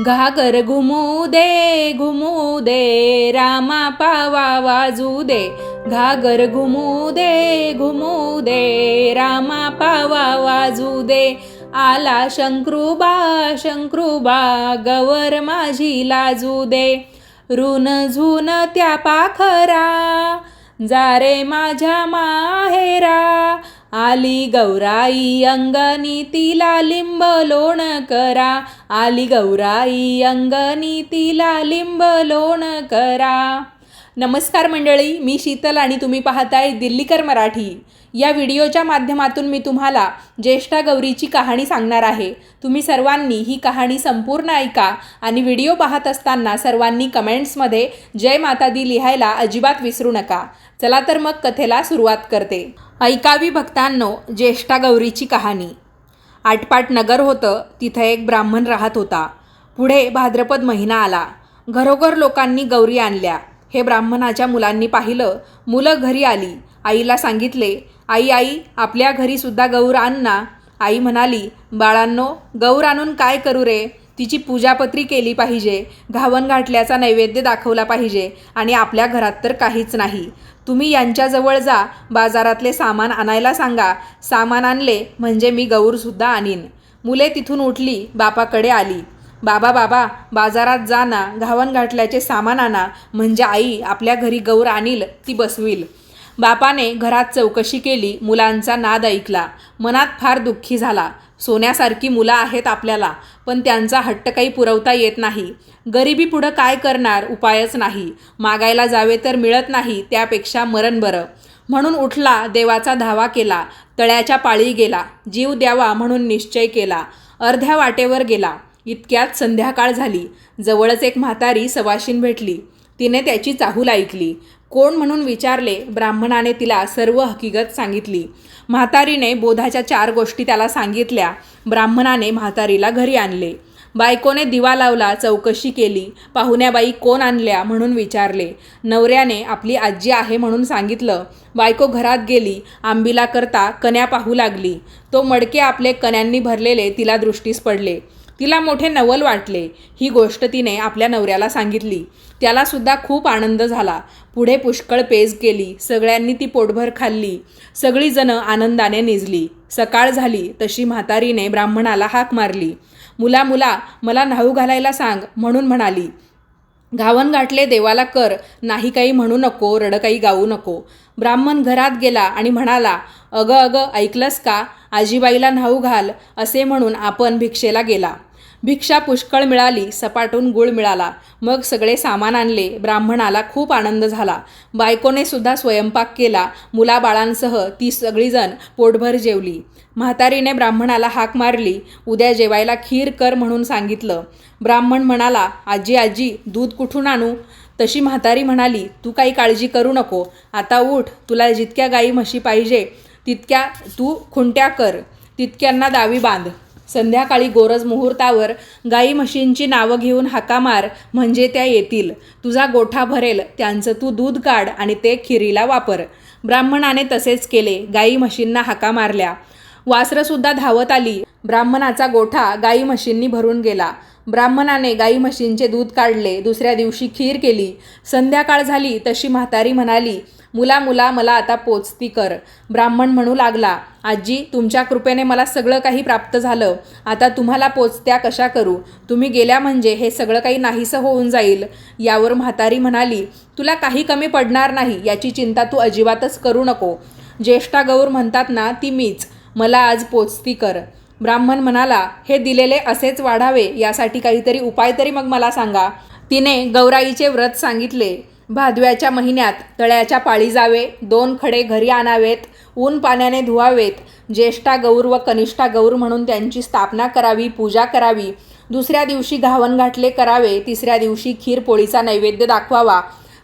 घागर घुमू दे घुमू दे रामा पावा वाजू दे घागर घुमू दे घुमू दे रामा पावा वाजू दे आला शंक्रुबा शंक्रुबा गवर माझी लाजू दे ऋण झुन त्या पाखरा जा रे माझ्या माहेरा. आली गौराई अंगणी तिला लिंब लोण करा. आली गौराई अंगणी तिला लिंब लोण करा. नमस्कार मंडळी मी शीतल आणि तुम्ही पाहताय दिल्लीकर मराठी. या व्हिडिओच्या माध्यमातून मी तुम्हाला ज्येष्ठा गौरीची कहाणी सांगणार आहे. तुम्ही सर्वांनी ही कहाणी संपूर्ण ऐका आणि व्हिडिओ पाहत असताना सर्वांनी कमेंट्समध्ये जय माता दी लिहायला अजिबात विसरू नका. चला तर मग कथेला सुरुवात करते. ऐकावी भक्तांनो ज्येष्ठा गौरीची कहाणी. आटपाट नगर होतं तिथं एक ब्राह्मण राहत होता. पुढे भाद्रपद महिना आला. घरोघर लोकांनी गौरी आणल्या. हे ब्राह्मणाच्या मुलांनी पाहिलं. मुलं घरी आली. आईला सांगितले आई आई आपल्या घरीसुद्धा गौर आणना आई म्हणाली बाळांनो गौर आणून काय करू रे? तिची पूजापत्री केली पाहिजे. घावन घाटल्याचा नैवेद्य दाखवला पाहिजे. आणि आपल्या घरात तर काहीच नाही. तुम्ही यांच्याजवळ जा. बाजारातले सामान आणायला सांगा. सामान आणले म्हणजे मी गौरसुद्धा आणीन. मुले तिथून उठली. बापाकडे आली. बाबा बाबा बाजारात जा ना घावन घाटल्याचे सामान आणा म्हणजे आई आपल्या घरी गौर आणील ती बसवील. बापाने घरात चौकशी केली मुलांचा नाद ऐकला. मनात फार दुःखी झाला. सोन्यासारखी मुलं आहेत आपल्याला पण त्यांचा हट्ट काही पुरवता येत नाही. गरिबी पुढं काय करणार? उपायच नाही. मागायला जावे तर मिळत नाही त्यापेक्षा मरण बरं. म्हणून उठला देवाचा धावा केला तळ्याच्या पाळी गेला. जीव द्यावा म्हणून निश्चय केला. अर्ध्या वाटेवर गेला. इतक्यात संध्याकाळ झाली. जवळच एक म्हातारी सवाशीन भेटली. तिने त्याची चाहूल ऐकली. कोण म्हणून विचारले ब्राह्मणाने तिला सर्व हकीकत सांगितली. म्हातारीने बोधाच्या चार गोष्टी त्याला सांगितल्या. ब्राह्मणाने म्हातारीला घरी आणले. बायकोने दिवा लावला चौकशी केली. पाहुण्याबाई कोण आणल्या म्हणून विचारले. नवऱ्याने आपली आजी आहे म्हणून सांगितलं. बायको घरात गेली. आंबीला करता कन्या पाहू लागली. तो मडके आपले कन्यांनी भरलेले तिला दृष्टीस पडले. तिला मोठे नवल वाटले. ही गोष्ट तिने आपल्या नवऱ्याला सांगितली. त्यालासुद्धा खूप आनंद झाला. पुढे पुष्कळ पेज केली. सगळ्यांनी ती पोटभर खाल्ली. सगळीजणं आनंदाने निजली. सकाळ झाली. तशी म्हातारीने ब्राह्मणाला हाक मारली. मुला मुला मला न्हाऊ घालायला सांग म्हणून म्हणाली. घावन गाठले देवाला कर नाही काही म्हणू नको रड काही गाऊ नको. ब्राह्मण घरात गेला आणि म्हणाला अगं अगं ऐकलंस का? आजीबाईला न्हाऊ घाल असे म्हणून आपण भिक्षेला गेला. भिक्षा पुष्कळ मिळाली सपाटून गुळ मिळाला. मग सगळे सामान आणले. ब्राह्मणाला खूप आनंद झाला. बायकोने सुद्धा स्वयंपाक केला. मुलाबाळांसह ती सगळीजण पोटभर जेवली. म्हातारीने ब्राह्मणाला हाक मारली. उद्या जेवायला खीर कर म्हणून सांगितलं. ब्राह्मण म्हणाला आजी आजी दूध कुठून आणू? तशी म्हातारी म्हणाली तू काही काळजी करू नको. आता उठ. तुला जितक्या गाई म्हशी पाहिजे तितक्या तू खुंट्या कर. तितक्यांना दावी बांध. संध्याकाळी गोरज मुहूर्तावर गाई म्हशींची नावं घेऊन हाका मार म्हणजे त्या येतील. तुझा गोठा भरेल त्यांचं तू दूध काढ आणि ते खिरीला वापर. ब्राह्मणाने तसेच केले गाई म्हशींना हाका मारल्या. वासरंसुद्धा धावत आली. ब्राह्मणाचा गोठा गाई म्हशींनी भरून गेला. ब्राह्मणाने गाई म्हशींचे दूध काढले. दुसऱ्या दिवशी खीर केली. संध्याकाळ झाली तशी म्हातारी म्हणाली मुला मुला मला आता पोचती कर. ब्राह्मण म्हणू लागला आजी तुमच्या कृपेने मला सगळं काही प्राप्त झालं. आता तुम्हाला पोचत्या कशा करू? तुम्ही गेल्या म्हणजे हे सगळं काही नाहीसं होऊन जाईल. यावर म्हातारी म्हणाली तुला काही कमी पडणार नाही. याची चिंता तू अजिबातच करू नको. ज्येष्ठा गौर म्हणतात ना ती मीच. मला आज पोचती कर. ब्राह्मण म्हणाला हे दिलेले असेच वाढावे यासाठी काहीतरी उपाय तरी मग मला सांगा. तिने गौराईचे व्रत सांगितले. भादव्याच्या महिन्यात तळ्याच्या पाळी जावे दोन खडे घरी आणावेत ऊन पाण्याने धुवावेत ज्येष्ठा गौर व कनिष्ठा गौर म्हणून त्यांची स्थापना करावी पूजा करावी. दुसऱ्या दिवशी घावन घाटले करावे तिसऱ्या दिवशी खीर पोळीचा नैवेद्य दाखवावा.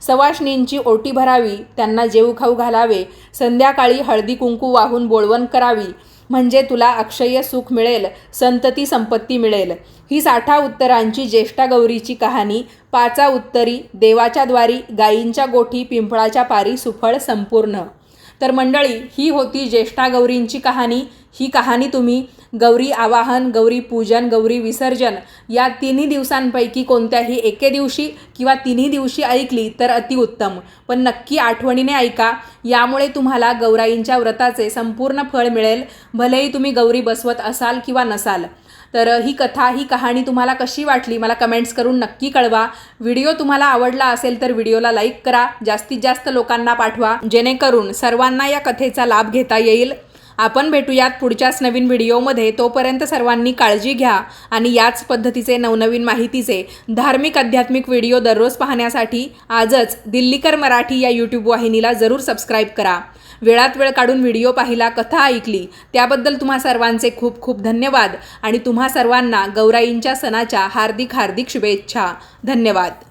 सवाष्णींची ओटी भरावी त्यांना जेव खाऊ घालावे संध्याकाळी हळदी कुंकू वाहून बोळवण करावी. म्हणजे तुला अक्षय सुख मिळेल संतती संपत्ती मिळेल. ही साठा उत्तरांची ज्येष्ठा गौरीची कहाणी पाचा उत्तरी देवाच्या द्वारी गायींच्या गोठी पिंपळाच्या पारी सुफळ संपूर्ण. तर मंडळी ही होती ज्येष्ठा गौरींची कहाणी. ही कहाणी तुम्ही गौरी आवाहन गौरी पूजन गौरी विसर्जन या तिन्ही दिवसांपैकी कोणत्याही एके दिवशी किंवा तिन्ही दिवशी ऐकली तर अतिउत्तम पण नक्की आठवणीने ऐका यामुळे तुम्हाला गौराईंच्या व्रताचे संपूर्ण फळ मिळेल. भलेही तुम्ही गौरी बसवत असाल किंवा नसाल तर ही कथा ही कहाणी तुम्हाला कशी वाटली? मला कमेंट्स करून नक्की कळवा. व्हिडिओ तुम्हाला आवडला असेल तर व्हिडिओला लाईक करा. जास्तीत जास्त लोकांना पाठवा. जेणेकरून सर्वांना या कथेचा लाभ घेता येईल. आपण भेटूयात पुढच्याच नवीन व्हिडिओमध्ये. तोपर्यंत सर्वांनी काळजी घ्या आणि याच पद्धतीचे नवनवीन माहितीचे धार्मिक आध्यात्मिक व्हिडिओ दररोज पाहण्यासाठी आजच दिल्लीकर मराठी या यूट्यूब वाहिनीला जरूर सबस्क्राईब करा. वेळात वेळ काढून व्हिडिओ पाहिला कथा ऐकली त्याबद्दल तुम्हा सर्वांचे खूप खूप धन्यवाद आणि तुम्हा सर्वांना गौराईंच्या सणाच्या हार्दिक हार्दिक शुभेच्छा. धन्यवाद.